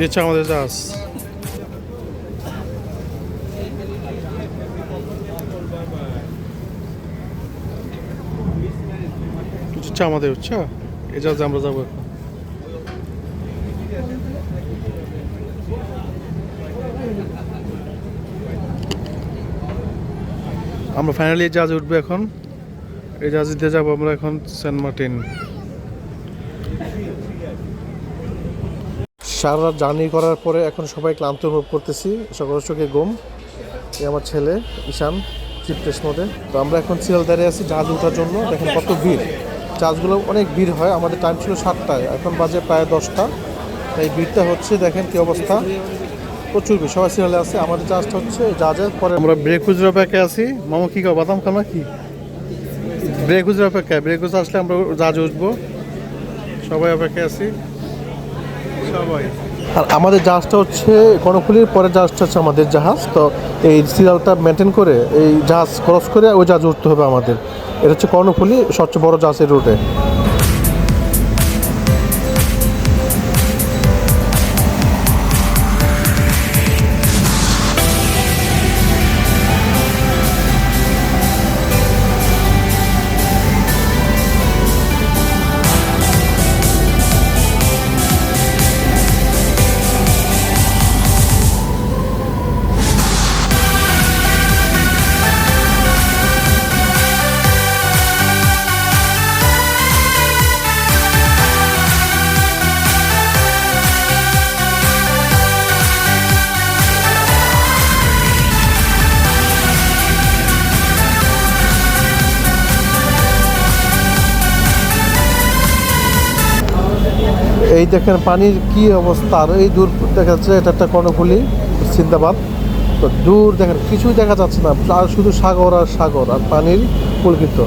হচ্ছে আমাদের জাহাজ হচ্ছে আমাদের হচ্ছে এই জাহাজে আমরা যাব এখন আমরা ফাইনালি এই জাহাজে উঠবো এখন। এই জাহাজে দিয়ে যাব আমরা এখন সেন্ট মার্টিন সারা রাত জার্নি করার পরে এখন সবাই ক্লান্ত অনুভব করতেছি। সকাল চোখে ঘুম। এই আমার ছেলে, ঈশান চিপটেস মধ্যে তো আমরা এখন সিরিয়াল দাঁড়িয়ে আছি জাহাজ ওঠার জন্য। দেখেন কত ভিড়। জাহাজগুলো অনেক ভিড় হয়। আমাদের টাইম ছিল সাতটায়। এখন বাজে প্রায় দশটা। তাই ভিড়টা হচ্ছে, দেখেন কি অবস্থা। প্রচুর ভিড়। সবাই সিরিয়ালে আছে। আমাদের জাহাজটা হচ্ছে জাহাজের পরে আমরা ব্রেক খুচরো অপেক্ষায় আছি। মামা, কি খাও বাদাম খাও না কি ব্রেক খুচরো অপেক্ষায়। ব্রেক খুচরো আসলে আমরা জাহাজে উঠবো। সবাই অপেক্ষায় আছি। আর আমাদের জাহাজটা হচ্ছে কর্ণফুলির পরের জাহাজটা হচ্ছে আমাদের জাহাজ। তো এই সিরিয়ালটা মেনটেন করে এই জাহাজ ক্রস করে ওই জাহাজ উঠতে হবে আমাদের। এটা হচ্ছে কর্ণফুলি সবচেয়ে বড় জাহাজের রুটে এই দেখেন পানির কি অবস্থা? আর এই দূর দেখা যাচ্ছে, এটা একটা কর্ণফুলি, সিন্দাবাদ। তো দূর দেখেন, কিছুই দেখা যাচ্ছে না। শুধু সাগর আর সাগর, আর পানির পুলকিত।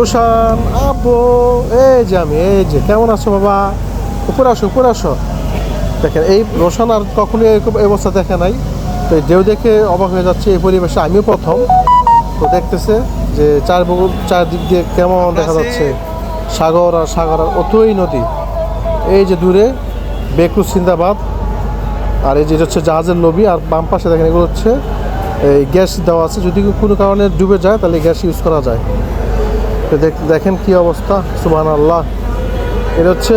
রোশান আব্বু এই যে আমি এই যে কেমন আছো বাবা? উপরে আসো উপরে আসো। দেখেন এই রোশান আর কখনোই এরকম এই অবস্থা দেখে নাই। তো এই ঢেউ দেখে অবাক হয়ে যাচ্ছে এই পরিবেশে। আমিও প্রথম। তো দেখতেছে যে চার চারদিক দিয়ে কেমন দেখা যাচ্ছে। সাগর আর সাগর আর অতই নদী। এই যে দূরে বেকুর সিন্দাবাদ আর এই যে হচ্ছে জাহাজের লবি। আর বাম পাশে দেখেন এগুলো হচ্ছে এই গ্যাস দেওয়া আছে। যদি কোনো কারণে ডুবে যায় তাহলে গ্যাস ইউজ করা যায়। দেখেন কি অবস্থা সুবাহ আল্লাহ এটা হচ্ছে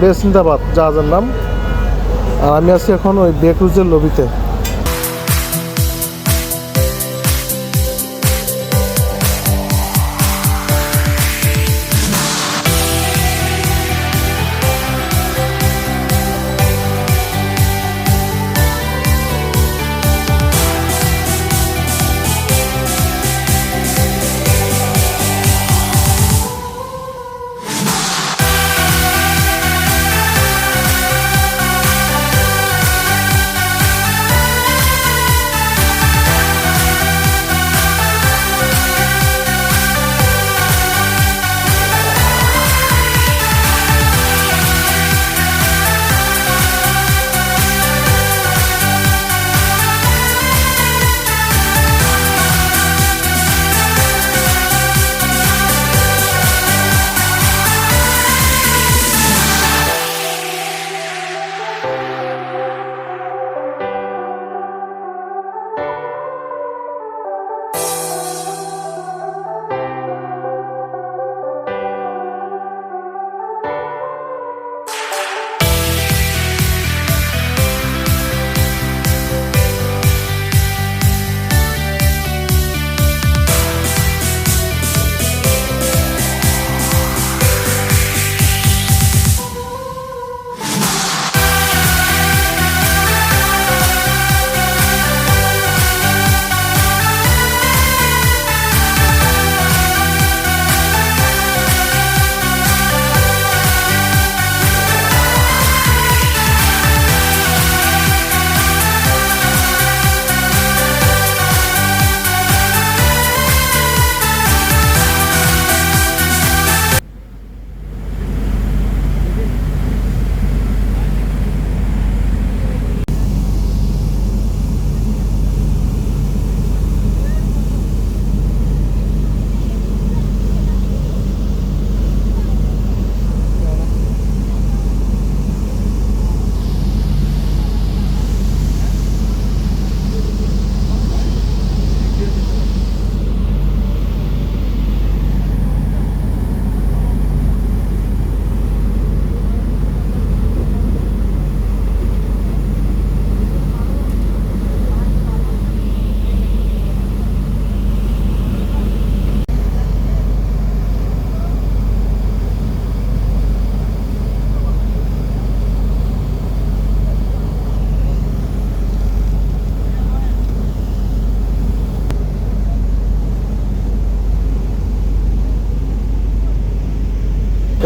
বেসিন্দাবাদ, জাহাজের নাম। আর আমি আছি এখন ওই বেকরুজের লবিতে।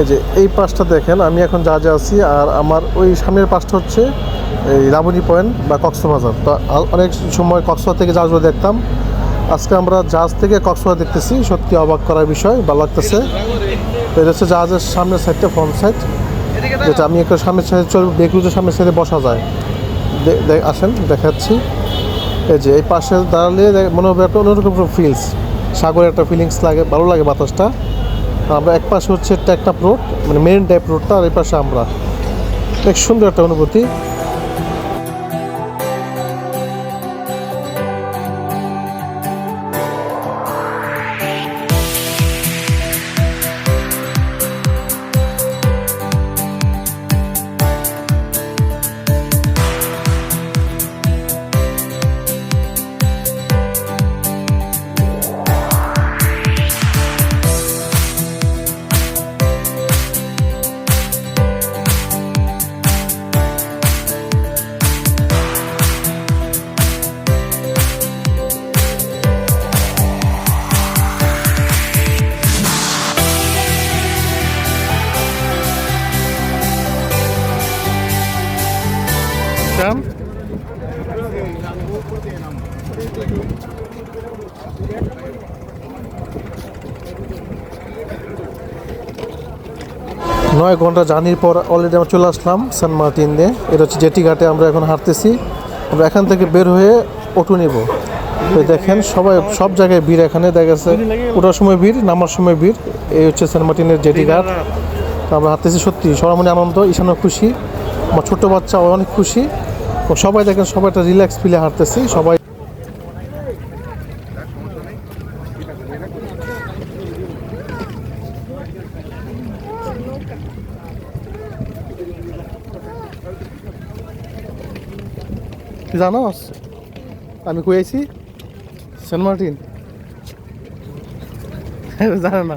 এই যে, এই পাশটা দেখেন, আমি এখন যা যা আছি, আর আমার ওই সামনের পাশটা হচ্ছে এই রাবণী পয়েন্ট বা কক্সবাজার। তো অনেক সময় কক্সবাজার থেকে জাহাজগুলো দেখতাম। আজকে আমরা জাহাজ থেকে কক্সবাজার দেখতেছি, সত্যি অবাক করার বিষয়, ভালো লাগতেছে। এটা হচ্ছে জাহাজের সামনের সাইডটা ফ্রন্ট সাইড যেটা আমি একটু সামনের সাইডে চলবো বেগরুজের সামনের সাইডে বসা যায়। আসেন, দেখাচ্ছি। এই যে, এই পাশে দাঁড়ালে মনে হবে একটা অন্যরকম ফিলস সাগরের একটা ফিলিংস লাগে, ভালো লাগে বাতাসটা। আমরা এক পাশে হচ্ছে একটা রোড মানে মেরিন টাইপ রোডটা আর এই পাশে আমরা। এক সুন্দর একটা অনুভূতি। শ্যাম নয় ঘণ্টা জার্নির পর অলরেডি আমরা চলে আসলাম সান মার্টিন দিয়ে। এটা হচ্ছে জেটি ঘাটে আমরা এখন হাঁটতেছি। আমরা এখান থেকে বের হয়ে অটো নিব। দেখেন, সবাই সব জায়গায় ভিড় এখানে, দেখা গেছে ওঠার সময় ভিড়, নামার সময় ভিড়। এই হচ্ছে সেন্ট মার্টিনের জেটি ঘাট। তো আমরা হাঁটতেছি সত্যি সবার মনে আনন্দ, ঈশানও খুশি। আমার ছোট বাচ্চা অনেক খুশি। সবাই দেখেন সবাই একটা রিল্যাক্স ফিলে হাঁটতেছি, সবাই জানোস আমি কই আইছি? Saint Martin. জানে না।